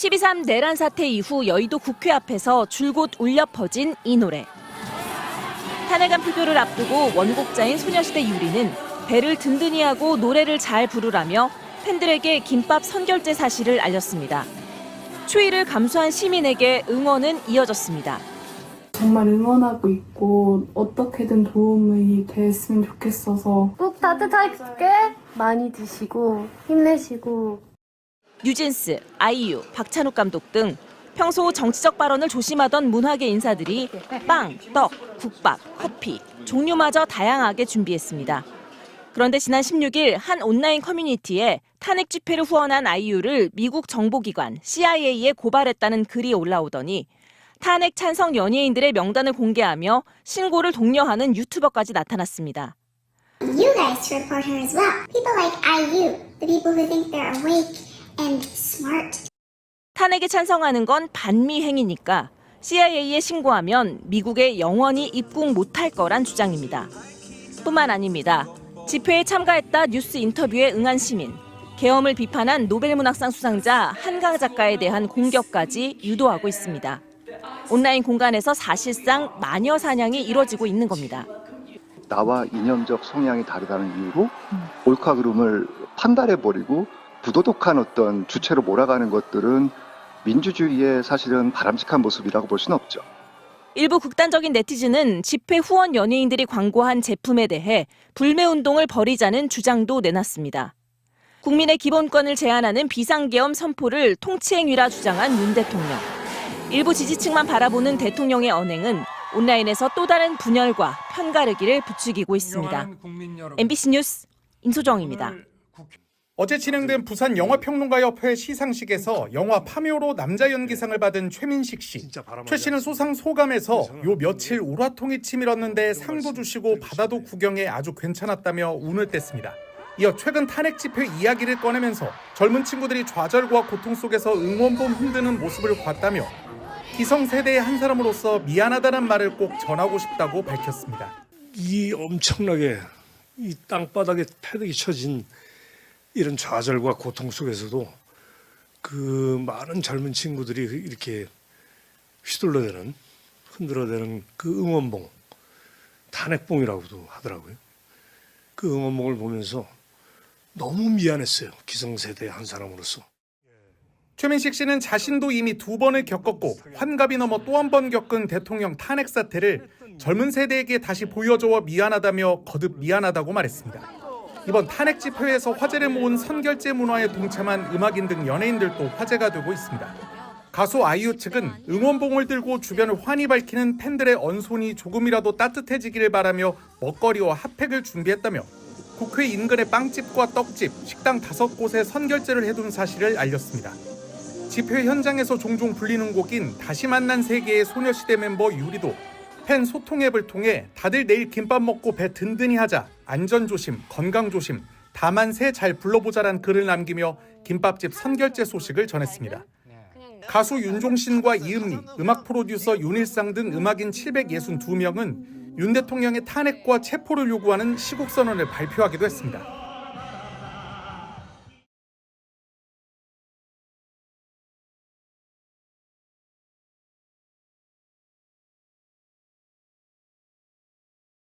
12.3 내란 사태 이후 여의도 국회 앞에서 줄곧 울려 퍼진 이 노래. 탄핵안 표결을 앞두고 원곡자인 소녀시대 유리는 배를 든든히 하고 노래를 잘 부르라며 팬들에게 김밥 선결제 사실을 알렸습니다. 추위를 감수한 시민에게 응원은 이어졌습니다. 정말 응원하고 있고 어떻게든 도움이 됐으면 좋겠어서 꼭 따뜻하게 많이 드시고 힘내시고 뉴진스, 아이유, 박찬욱 감독 등 평소 정치적 발언을 조심하던 문화계 인사들이 빵, 떡, 국밥, 커피, 종류마저 다양하게 준비했습니다. 그런데 지난 16일 한 온라인 커뮤니티에 탄핵 집회를 후원한 아이유를 미국 정보기관 CIA에 고발했다는 글이 올라오더니 탄핵 찬성 연예인들의 명단을 공개하며 신고를 독려하는 유튜버까지 나타났습니다. you guys report her as well. People like IU, the people who think they're awake and smart. 탄핵에 찬성하는 건 반미 행위니까 CIA에 신고하면 미국에 영원히 입국 못할 거란 주장입니다. 뿐만 아닙니다. 집회에 참가했다 뉴스 인터뷰에 응한 시민, 계엄을 비판한 노벨문학상 수상자 한강 작가에 대한 공격까지 유도하고 있습니다. 온라인 공간에서 사실상 마녀 사냥이 이뤄지고 있는 겁니다. 나와 이념적 성향이 다르다는 이유로 옳고 그름을 판단해 버리고 부도덕한 어떤 주체로 몰아가는 것들은 민주주의의 사실은 바람직한 모습이라고 볼 수는 없죠. 일부 극단적인 네티즌은 집회 후원 연예인들이 광고한 제품에 대해 불매 운동을 벌이자는 주장도 내놨습니다. 국민의 기본권을 제한하는 비상계엄 선포를 통치행위라 주장한 윤 대통령. 일부 지지층만 바라보는 대통령의 언행은 온라인에서 또 다른 분열과 편가르기를 부추기고 있습니다. MBC 뉴스 임소정입니다. 어제 진행된 부산 영화평론가협회 시상식에서 영화 파묘로 남자 연기상을 받은 최민식 씨. 최 씨는 소상 소감에서 요 며칠 울화통이 치밀었는데 상도 주시고 바다도 구경해 아주 괜찮았다며 운을 뗐습니다. 이어 최근 탄핵 집회 이야기를 꺼내면서 젊은 친구들이 좌절과 고통 속에서 응원봉 흔드는 모습을 봤다며 기성세대의 한 사람으로서 미안하다는 말을 꼭 전하고 싶다고 밝혔습니다. 이 엄청나게 이 땅바닥에 패득이 쳐진 이런 좌절과 고통 속에서도 그 많은 젊은 친구들이 이렇게 휘둘러대는 흔들어대는 그 응원봉 탄핵봉이라고도 하더라고요. 그 응원봉을 보면서 너무 미안했어요. 기성세대의 한 사람으로서. 최민식 씨는 자신도 이미 두 번을 겪었고 환갑이 넘어 또 한 번 겪은 대통령 탄핵 사태를 젊은 세대에게 다시 보여줘 미안하다며 거듭 미안하다고 말했습니다. 이번 탄핵 집회에서 화제를 모은 선결제 문화에 동참한 음악인 등 연예인들도 화제가 되고 있습니다. 가수 아이유 측은 응원봉을 들고 주변을 환히 밝히는 팬들의 언손이 조금이라도 따뜻해지기를 바라며 먹거리와 핫팩을 준비했다며 국회 인근의 빵집과 떡집, 식당 다섯 곳에 선결제를 해둔 사실을 알렸습니다. 집회 현장에서 종종 불리는 곡인 다시 만난 세계의 소녀시대 멤버 유리도 팬 소통 앱을 통해 다들 내일 김밥 먹고 배 든든히 하자 안전 조심 건강 조심 다만 새 잘 불러보자란 글을 남기며 김밥집 선결제 소식을 전했습니다. 가수 윤종신과 이은미, 음악 프로듀서 윤일상 등 음악인 762명은 윤 대통령의 탄핵과 체포를 요구하는 시국선언을 발표하기도 했습니다.